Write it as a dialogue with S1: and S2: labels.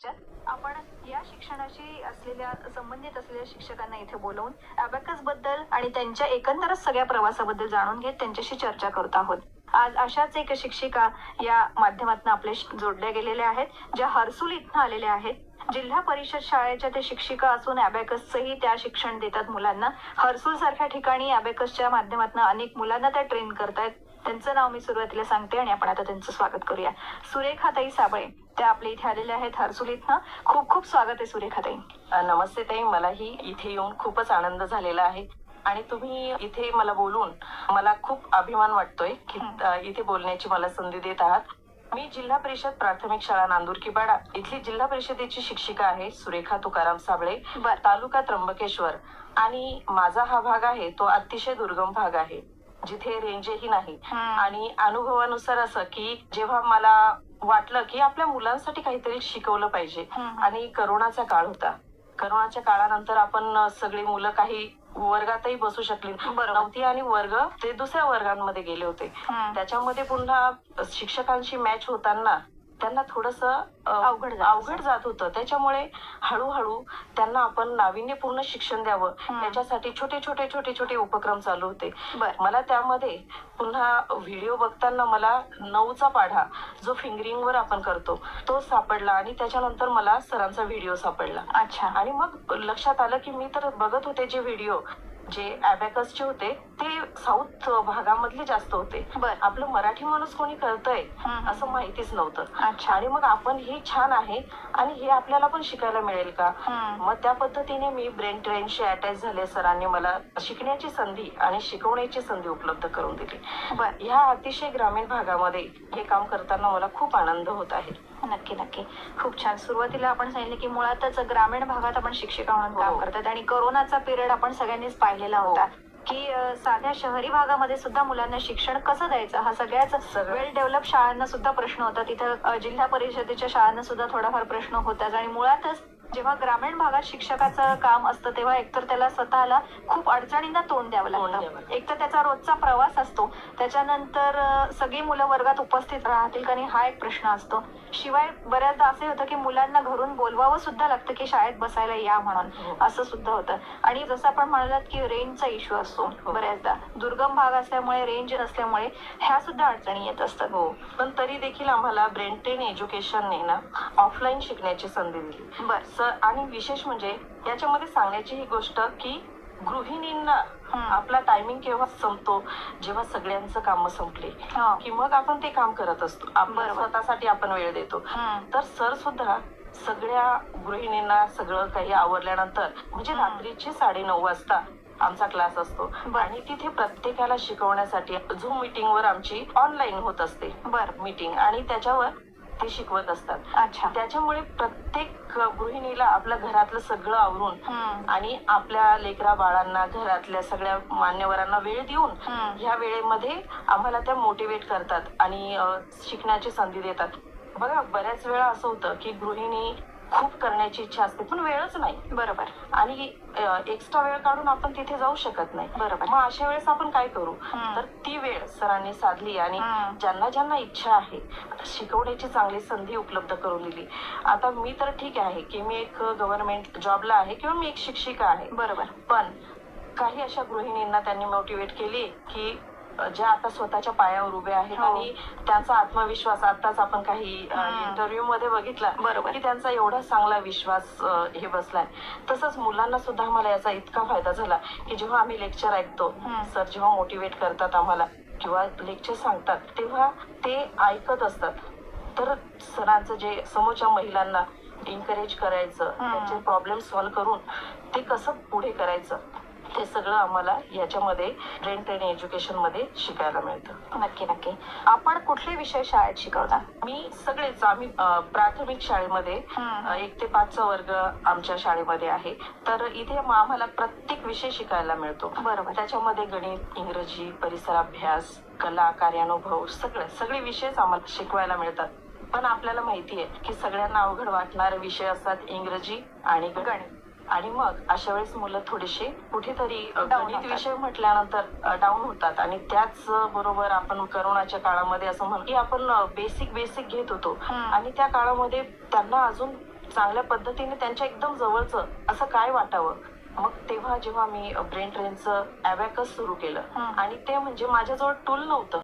S1: ज्यात आपण या शिक्षणाशी असलेल्या संबंधित असलेल्या शिक्षकांना इथे बोलवून अबॅकसबद्दल आणि त्यांच्या एकंदरच सगळ्या प्रवासाबद्दल जाणून घेत त्यांच्याशी चर्चा करत आहोत. आज अशाच एक शिक्षिका या माध्यमातून आपले जोडल्या गेलेल्या आहेत ज्या हर्सुल इथनं आलेल्या आहेत. जिल्हा परिषद शाळेच्या ते शिक्षिका असून अबॅकसचंही त्या शिक्षण देतात मुलांना. हर्सुल सारख्या ठिकाणी अबॅकसच्या माध्यमातून अनेक मुलांना त्या ट्रेन करतायत. त्यांचं नाव मी सुरुवातीला सांगते आणि आपण आता त्यांचं स्वागत करूया. सुरेखाताई साबळे त्या आपल्या इथे आलेल्या आहेत हर्सुल इथनं. खूप खूप स्वागत आहे सुरेखाताई.
S2: अ, नमस्ते ताई. मलाही इथे येऊन खूपच आनंद झालेला आहे. आणि तुम्ही इथे मला बोलून मला खूप अभिमान वाटतोय की इथे बोलण्याची मला संधी देत आहात. मी जिल्हा परिषद प्राथमिक शाळा नांदूर किबाडा इथली जिल्हा परिषदेची शिक्षिका आहे सुरेखा तुकाराम साबळे तालुका त्र्यंबकेश्वर. आणि माझा हा भाग आहे तो अतिशय दुर्गम भाग आहे जिथे रेंजही नाही. आणि अनुभवानुसार असं की जेव्हा मला वाटलं की आपल्या मुलांसाठी काहीतरी शिकवलं पाहिजे. आणि करोनाचा काळ होता. करोनाच्या काळानंतर आपण सगळी मुलं काही वर्गातही बसू शकली. नव्हती आणि वर्ग ते दुसऱ्या वर्गांमध्ये गेले होते. त्याच्यामध्ये पुन्हा शिक्षकांशी मॅच होताना त्यांना थोडस
S1: अवघड जात
S2: अवघड जात होतं. त्याच्यामुळे हळूहळू त्यांना आपण नाविन्यपूर्ण शिक्षण द्यावं.
S1: हम्म.
S2: याच्यासाठी छोटे छोटे छोटे छोटे उपक्रम चालू होते. मला त्यामध्ये पुन्हा व्हिडिओ बघताना मला नऊचा पाढा जो फिंगरिंग वर आपण करतो तो सापडला आणि त्याच्यानंतर मला सरांचा व्हिडिओ सापडला.
S1: अच्छा.
S2: आणि मग लक्षात आलं की मी तर बघत होते जे व्हिडिओ जे अबॅकसचे होते ते साऊथ भागामधले जास्त होते. आपलं मराठी माणूस कोणी करतंय. असं माहितीच नव्हतं. आणि मग आपण हे छान आहे आणि हे आपल्याला पण शिकायला मिळेल का. मग त्या पद्धतीने मी ब्रेन ट्रेनशी अटॅच झाले सरांनी मला शिकण्याची संधी आणि शिकवण्याची संधी उपलब्ध करून दिली. ह्या अतिशय ग्रामीण भागामध्ये हे काम करताना मला खूप आनंद होत आहे.
S1: नक्की नक्की. खूप छान. सुरुवातीला आपण सांगितलं की मुळातच ग्रामीण भागात आपण शिक्षिका म्हणून काम
S2: हो.
S1: करतात आणि कोरोनाचा पिरियड आपण सगळ्यांनीच पाहिलेला
S2: हो.
S1: होता की साध्या शहरी भागामध्ये सुद्धा मुलांना शिक्षण कसं द्यायचं? हा सगळ्याच
S2: सगळं.
S1: वेल डेव्हलप शाळांना सुद्धा प्रश्न होता. तिथं जिल्हा परिषदेच्या शाळांना सुद्धा थोडाफार प्रश्न होताच. आणि मुळातच जेव्हा ग्रामीण भागात शिक्षकाचं काम असतं तेव्हा एकतर त्याला स्वतःला खूप अडचणींना तोंड द्यावं लागतं. एक तर त्याचा रोजचा प्रवास असतो त्याच्यानंतर सगळी मुलं वर्गात उपस्थित राहतील का नाही हा एक प्रश्न असतो शिवाय बऱ्याचदा असे होतं की मुलांना घरून बोलवावं सुद्धा लागतं की शाळेत बसायला या म्हणून
S2: हो.
S1: असं सुद्धा होतं आणि जसं आपण म्हणालात की रेंजचा इश्यू असतो
S2: हो.
S1: बऱ्याचदा दुर्गम भाग असल्यामुळे रेंज नसल्यामुळे ह्या सुद्धा अडचणी येत असतात
S2: हो पण तरी देखील आम्हाला ब्रेन ट्रेन एज्युकेशनने ना ऑफलाईन शिकण्याची संधी दिली
S1: बर
S2: स- आणि विशेष म्हणजे याच्यामध्ये सांगण्याची ही गोष्ट की गृहिणींना. आपला टायमिंग केव्हा संपतो जेव्हा सगळ्यांचं काम संपले
S1: हो.
S2: की मग आपण ते काम करत असतो आपण. स्वतःसाठी आपण वेळ देतो. तर सर सुद्धा सगळ्या गृहिणींना सगळं काही आवरल्यानंतर म्हणजे. रात्रीचे साडेनऊ वाजता आमचा क्लास असतो. आणि तिथे प्रत्येकाला शिकवण्यासाठी झूम मीटिंग वर आमची ऑनलाईन होत असते
S1: बर
S2: मीटिंग आणि त्याच्यावर ते शिकवत असतात
S1: अच्छा
S2: त्याच्यामुळे प्रत्येक गृहिणीला आपल्या घरातलं सगळं आवरून. आणि आपल्या लेकरा बाळांना घरातल्या सगळ्या मान्यवरांना वेळ देऊन. ह्या वेळेमध्ये आम्हाला त्या मोटिवेट करतात आणि शिकण्याची संधी देतात बघा बऱ्याच वेळा असं होतं की गृहिणी खूप करण्याची इच्छा असते. पण वेळच नाही.
S1: बरोबर.
S2: आणि एक्स्ट्रा वेळ काढून आपण तिथे जाऊ शकत नाही.
S1: बरोबर.
S2: मग अशा वेळेस आपण काय करू. तर ती वेळ सरांनी साधली आणि. ज्यांना ज्यांना इच्छा आहे शिकवण्याची चांगली संधी उपलब्ध करून दिली. आता मी तर ठीक आहे की मी एक गव्हर्नमेंट जॉबला आहे किंवा मी एक शिक्षिका आहे.
S1: बरोबर.
S2: पण काही अशा गृहिणींना त्यांनी मोटिवेट केली की ज्या आता स्वतःच्या पायावर उभे आहेत
S1: हो.
S2: आणि त्यांचा आत्मविश्वास आताच आपण काही. इंटरव्ह्यू मध्ये बघितला
S1: बरोबर.
S2: की त्यांचा एवढा चांगला विश्वास हे बसलाय तसंच मुलांना सुद्धा आम्हाला याचा इतका फायदा झाला की जेव्हा आम्ही लेक्चर ऐकतो. सर जेव्हा मोटिवेट करतात आम्हाला किंवा लेक्चर सांगतात तेव्हा ते ऐकत असतात तर सरांचं जे समोरच्या महिलांना एनकरेज करायचं. त्यांचे प्रॉब्लेम सॉल्व्ह करून ते कसं पुढे करायचं ते सगळं आम्हाला याच्यामध्ये ब्रेन ट्रेन एज्युकेशनमध्ये शिकायला मिळतं.
S1: नक्की नक्की. आपण कुठले विषय शाळेत शिकवता
S2: मी सगळेच आम्ही प्राथमिक शाळेमध्ये एक ते पाचचा वर्ग आमच्या शाळेमध्ये आहे. तर इथे आम्हाला प्रत्येक विषय शिकायला मिळतो.
S1: बरोबर.
S2: त्याच्यामध्ये गणित इंग्रजी परिसर अभ्यास कला कार्यानुभव सगळे सगळे विषयच आम्हाला शिकवायला मिळतात. पण आपल्याला माहिती आहे की सगळ्यांना अवघड वाटणारे विषय असतात इंग्रजी आणि गणित. आणि मग अशा वेळेस मुलं थोडेसे कुठेतरी गणित. विषय म्हटल्यानंतर डाऊन होतात आणि त्याच बरोबर आपण करोनाच्या काळामध्ये असं म्हणू की आपण बेसिक बेसिक घेत होतो. आणि त्या काळामध्ये त्यांना अजून चांगल्या पद्धतीने त्यांच्या एकदम जवळचं असं काय वाटावं मग तेव्हा जेव्हा मी ब्रेन ट्रेनचं अबॅकस सुरू केलं. आणि ते म्हणजे माझ्याजवळ टूल नव्हतं